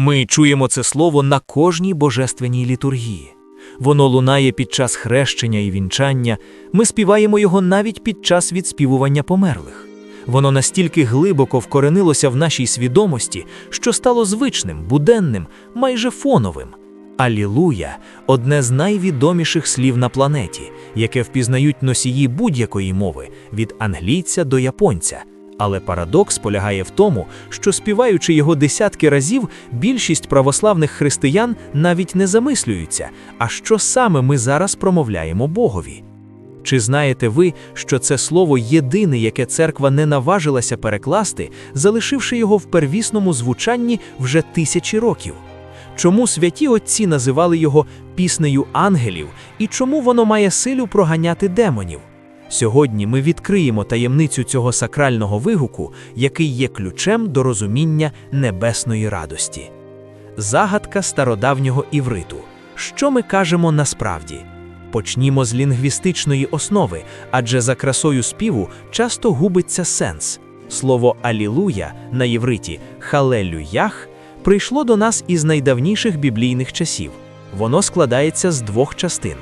Ми чуємо це слово на кожній божественній літургії. Воно лунає під час хрещення і вінчання, ми співаємо його навіть під час відспівування померлих. Воно настільки глибоко вкоренилося в нашій свідомості, що стало звичним, буденним, майже фоновим. Алілуя одне з найвідоміших слів на планеті, яке впізнають носії будь-якої мови від англійця до японця. Але парадокс полягає в тому, що співаючи його десятки разів, більшість православних християн навіть не замислюються, а що саме ми зараз промовляємо Богові. Чи знаєте ви, що це слово єдине, яке церква не наважилася перекласти, залишивши його в первісному звучанні вже тисячі років? Чому святі отці називали його піснею ангелів і чому воно має силу проганяти демонів? Сьогодні ми відкриємо таємницю цього сакрального вигуку, який є ключем до розуміння небесної радості. Загадка стародавнього івриту. Що ми кажемо насправді? Почнімо з лінгвістичної основи, адже за красою співу часто губиться сенс. Слово алілуя на євриті халелюях прийшло до нас із найдавніших біблійних часів. Воно складається з двох частин.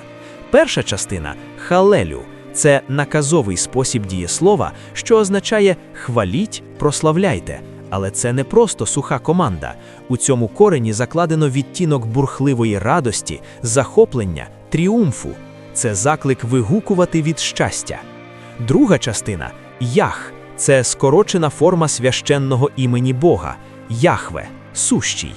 Перша частина халелю це наказовий спосіб дієслова, що означає хваліть, прославляйте. Але це не просто суха команда. У цьому корені закладено відтінок бурхливої радості, захоплення, тріумфу. Це заклик вигукувати від щастя. Друга частина ях це скорочена форма священного імені Бога, Яхве, сущий,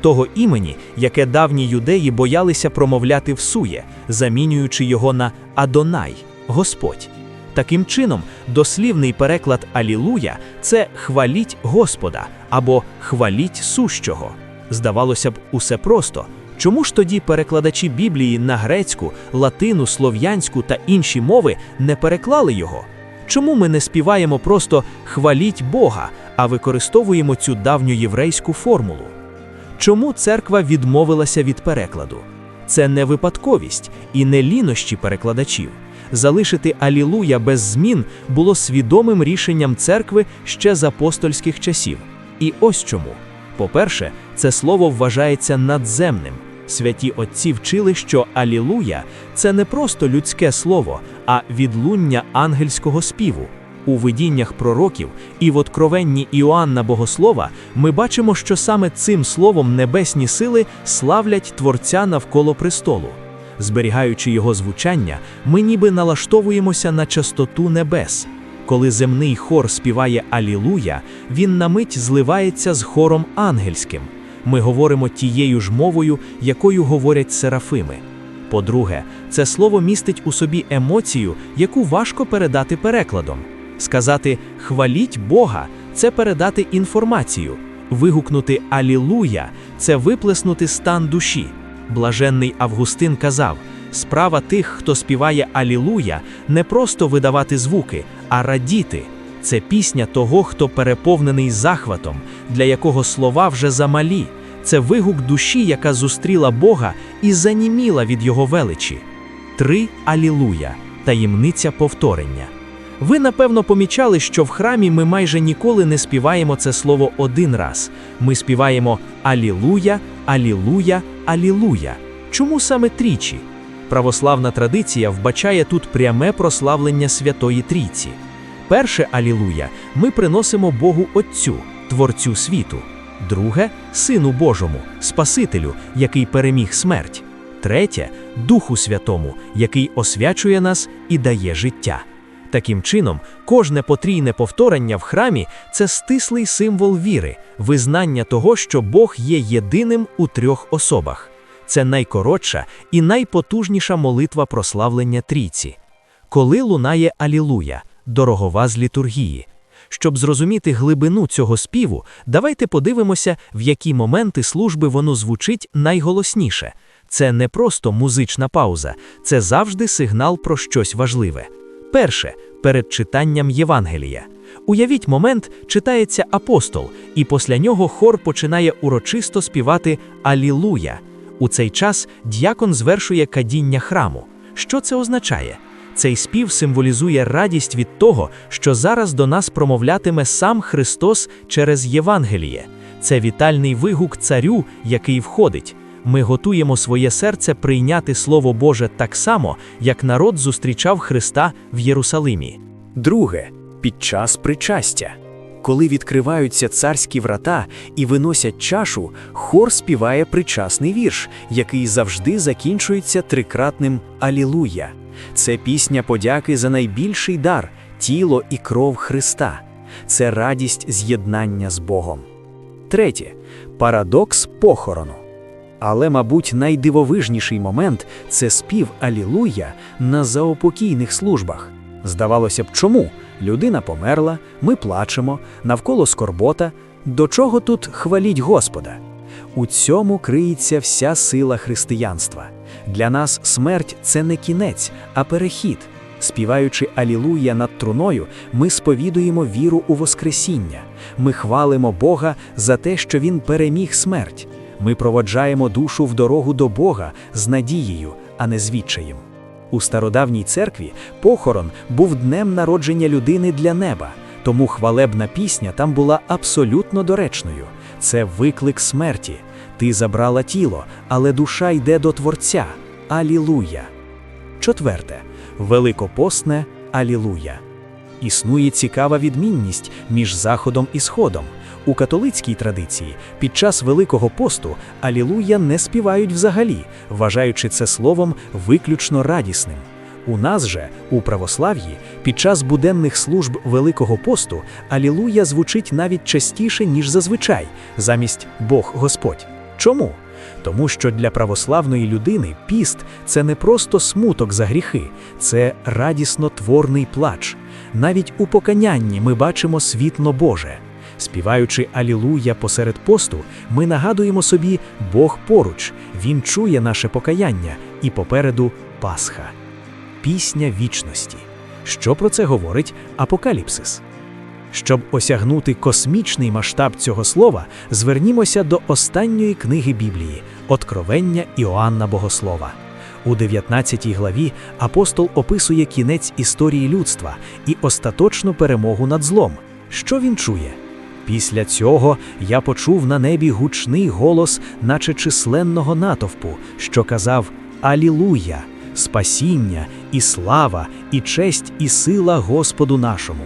того імені, яке давні юдеї боялися промовляти всує, замінюючи його на Адонай, Господь. Таким чином, дослівний переклад Алілуя це хваліть Господа або хваліть сущого. Здавалося б, усе просто. Чому ж тоді перекладачі Біблії на грецьку, латину, слов'янську та інші мови не переклали його? Чому ми не співаємо просто хваліть Бога, а використовуємо цю давню єврейську формулу? Чому церква відмовилася від перекладу? Це не випадковість і не лінощі перекладачів. Залишити Алілуя без змін було свідомим рішенням церкви ще з апостольських часів. І ось чому. По-перше, це слово вважається надземним. Святі отці вчили, що Алілуя це не просто людське слово, а відлуння ангельського співу. У видіннях пророків і в откровенні Іоанна Богослова ми бачимо, що саме цим словом небесні сили славлять Творця навколо престолу. Зберігаючи його звучання, ми ніби налаштовуємося на частоту небес. Коли земний хор співає Алілуя, він на мить зливається з хором ангельським. Ми говоримо тією ж мовою, якою говорять серафими. По-друге, це слово містить у собі емоцію, яку важко передати перекладом. Сказати хваліть Бога це передати інформацію, вигукнути Алілуя це виплеснути стан душі. Блаженний Августин казав: справа тих, хто співає Алілуя, не просто видавати звуки, а радіти. Це пісня того, хто переповнений захватом, для якого слова вже замалі. Це вигук душі, яка зустріла Бога і заніміла від Його величі. Три Алілуя таємниця повторення. Ви, напевно, помічали, що в храмі ми майже ніколи не співаємо це слово один раз. Ми співаємо Алілуя, Алілуя, Алілуя. Чому саме тричі? Православна традиція вбачає тут пряме прославлення Святої Трійці. Перше Алілуя ми приносимо Богу Отцю, Творцю світу. Друге Сину Божому, Спасителю, який переміг смерть. Третє Духу Святому, який освячує нас і дає життя. Таким чином, кожне потрійне повторення в храмі це стислий символ віри, визнання того, що Бог є єдиним у трьох особах. Це найкоротша і найпотужніша молитва прославлення трійці. Коли лунає Алілуя, дорогова з літургії. Щоб зрозуміти глибину цього співу, давайте подивимося, в які моменти служби воно звучить найголосніше. Це не просто музична пауза, це завжди сигнал про щось важливе. Перше перед читанням Євангелія. Уявіть момент, читається апостол, і після нього хор починає урочисто співати Алілуя. У цей час діякон звершує кадіння храму. Що це означає? Цей спів символізує радість від того, що зараз до нас промовлятиме сам Христос через Євангеліє. Це вітальний вигук царю, який входить. Ми готуємо своє серце прийняти Слово Боже так само, як народ зустрічав Христа в Єрусалимі. Друге під час причастя. Коли відкриваються царські врата і виносять чашу, хор співає причасний вірш, який завжди закінчується трикратним Алілуя. Це пісня подяки за найбільший дар тіло і кров Христа. Це радість з'єднання з Богом. Третє парадокс похорону. Але, мабуть, найдивовижніший момент це спів Алілуя на заопокійних службах. Здавалося б, чому? Людина померла, ми плачемо, навколо скорбота. До чого тут хваліть Господа? У цьому криється вся сила християнства. Для нас смерть це не кінець, а перехід. Співаючи Алілуя над труною, ми сповідуємо віру у Воскресіння. Ми хвалимо Бога за те, що Він переміг смерть. Ми проводжаємо душу в дорогу до Бога з надією, а не з відчаєм. У стародавній церкві похорон був днем народження людини для неба, тому хвалебна пісня там була абсолютно доречною. Це виклик смерті. Ти забрала тіло, але душа йде до Творця. Алілуя. Четверте. Великопосне Алілуя. Існує цікава відмінність між Заходом і Сходом. У католицькій традиції під час Великого посту Алілуя не співають взагалі, вважаючи це словом виключно радісним. У нас же, у православ'ї, під час буденних служб Великого посту Алілуя звучить навіть частіше, ніж зазвичай, замість Бог Господь. Чому? Тому що для православної людини піст це не просто смуток за гріхи, це радісно творний плач. Навіть у покаянні ми бачимо світло Боже. Співаючи Алілуя посеред посту, ми нагадуємо собі Бог поруч, Він чує наше покаяння і попереду Пасха. Пісня вічності. Що про це говорить Апокаліпсис? Щоб осягнути космічний масштаб цього слова, звернімося до останньої книги Біблії Откровення Іоанна Богослова. У 19 главі апостол описує кінець історії людства і остаточну перемогу над злом. Що він чує? Після цього я почув на небі гучний голос, наче численного натовпу, що казав Алілуя, спасіння, і слава, і честь, і сила Господу нашому.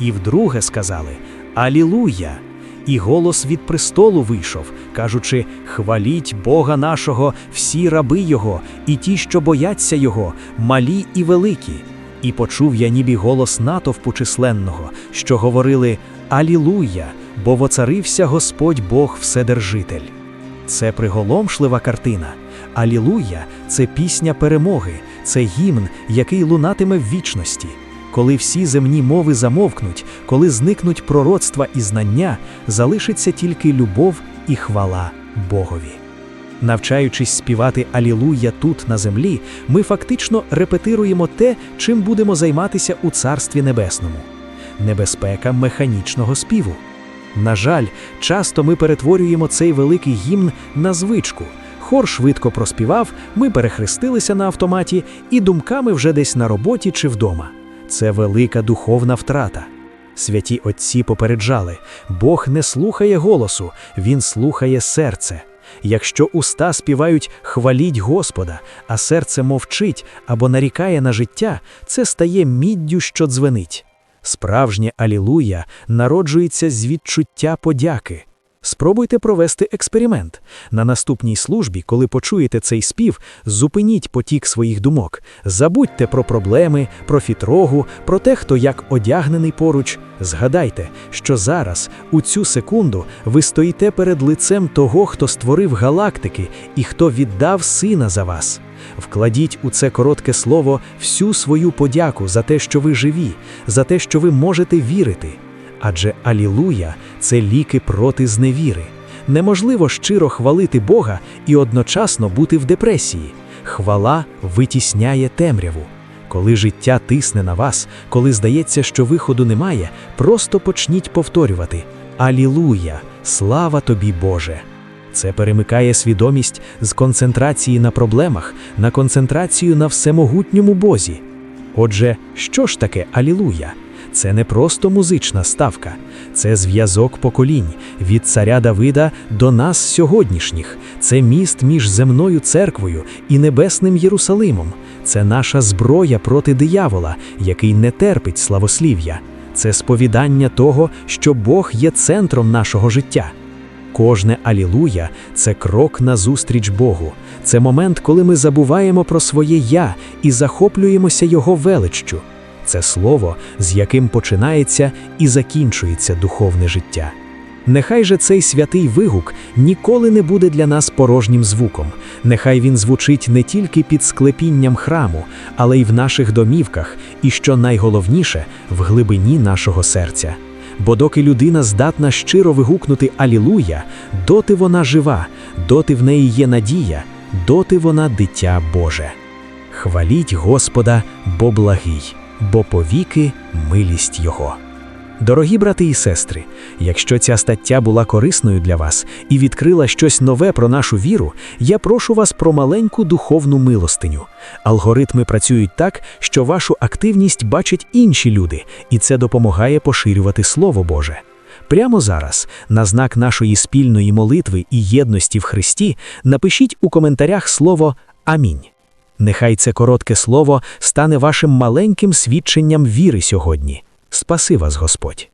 І вдруге сказали Алілуя! І голос від престолу вийшов, кажучи: Хваліть Бога нашого, всі раби Його, і ті, що бояться Його, малі і великі. І почув я ніби голос натовпу численного, що говорили Алілуя, бо воцарився Господь Бог Вседержитель. Це приголомшлива картина. Алілуя це пісня перемоги, це гімн, який лунатиме в вічності. Коли всі земні мови замовкнуть, коли зникнуть пророцтва і знання, залишиться тільки любов і хвала Богові. Навчаючись співати Алілуя тут на землі, ми фактично репетируємо те, чим будемо займатися у Царстві Небесному. Небезпека механічного співу. На жаль, часто ми перетворюємо цей великий гімн на звичку. Хор швидко проспівав, ми перехрестилися на автоматі і думками вже десь на роботі чи вдома. Це велика духовна втрата. Святі отці попереджали: Бог не слухає голосу, Він слухає серце. Якщо уста співають хваліть Господа, а серце мовчить або нарікає на життя, це стає міддю, що дзвенить. Справжнє Алілуя народжується з відчуття подяки. Спробуйте провести експеримент. На наступній службі, коли почуєте цей спів, зупиніть потік своїх думок. Забудьте про проблеми, про фітрогу, про те, хто як одягнений поруч. Згадайте, що зараз, у цю секунду, ви стоїте перед лицем того, хто створив галактики і хто віддав сина за вас. Вкладіть у це коротке слово всю свою подяку за те, що ви живі, за те, що ви можете вірити. Адже Алілуя це ліки проти зневіри. Неможливо щиро хвалити Бога і одночасно бути в депресії. Хвала витісняє темряву. Коли життя тисне на вас, коли здається, що виходу немає, просто почніть повторювати Алілуя! Слава тобі, Боже! Це перемикає свідомість з концентрації на проблемах на концентрацію на всемогутньому Бозі. Отже, що ж таке Алілуя? Це не просто музична ставка, це зв'язок поколінь від царя Давида до нас сьогоднішніх. Це міст між земною церквою і небесним Єрусалимом. Це наша зброя проти диявола, який не терпить славослів'я. Це сповідання того, що Бог є центром нашого життя. Кожне Алілуя це крок назустріч Богу. Це момент, коли ми забуваємо про своє я і захоплюємося Його величчю. Це слово, з яким починається і закінчується духовне життя. Нехай же цей святий вигук ніколи не буде для нас порожнім звуком. Нехай він звучить не тільки під склепінням храму, але й в наших домівках, і що найголовніше, в глибині нашого серця. Бо доки людина здатна щиро вигукнути Алілуя, доти вона жива, доти в неї є надія, доти вона дитя Боже. Хваліть Господа, бо благий, бо повіки милість Його. Дорогі брати і сестри, якщо ця стаття була корисною для вас і відкрила щось нове про нашу віру, я прошу вас про маленьку духовну милостиню. Алгоритми працюють так, що вашу активність бачать інші люди, і це допомагає поширювати Слово Боже. Прямо зараз, на знак нашої спільної молитви і єдності в Христі, напишіть у коментарях слово Амінь. Нехай це коротке слово стане вашим маленьким свідченням віри сьогодні. Спаси вас, Господь!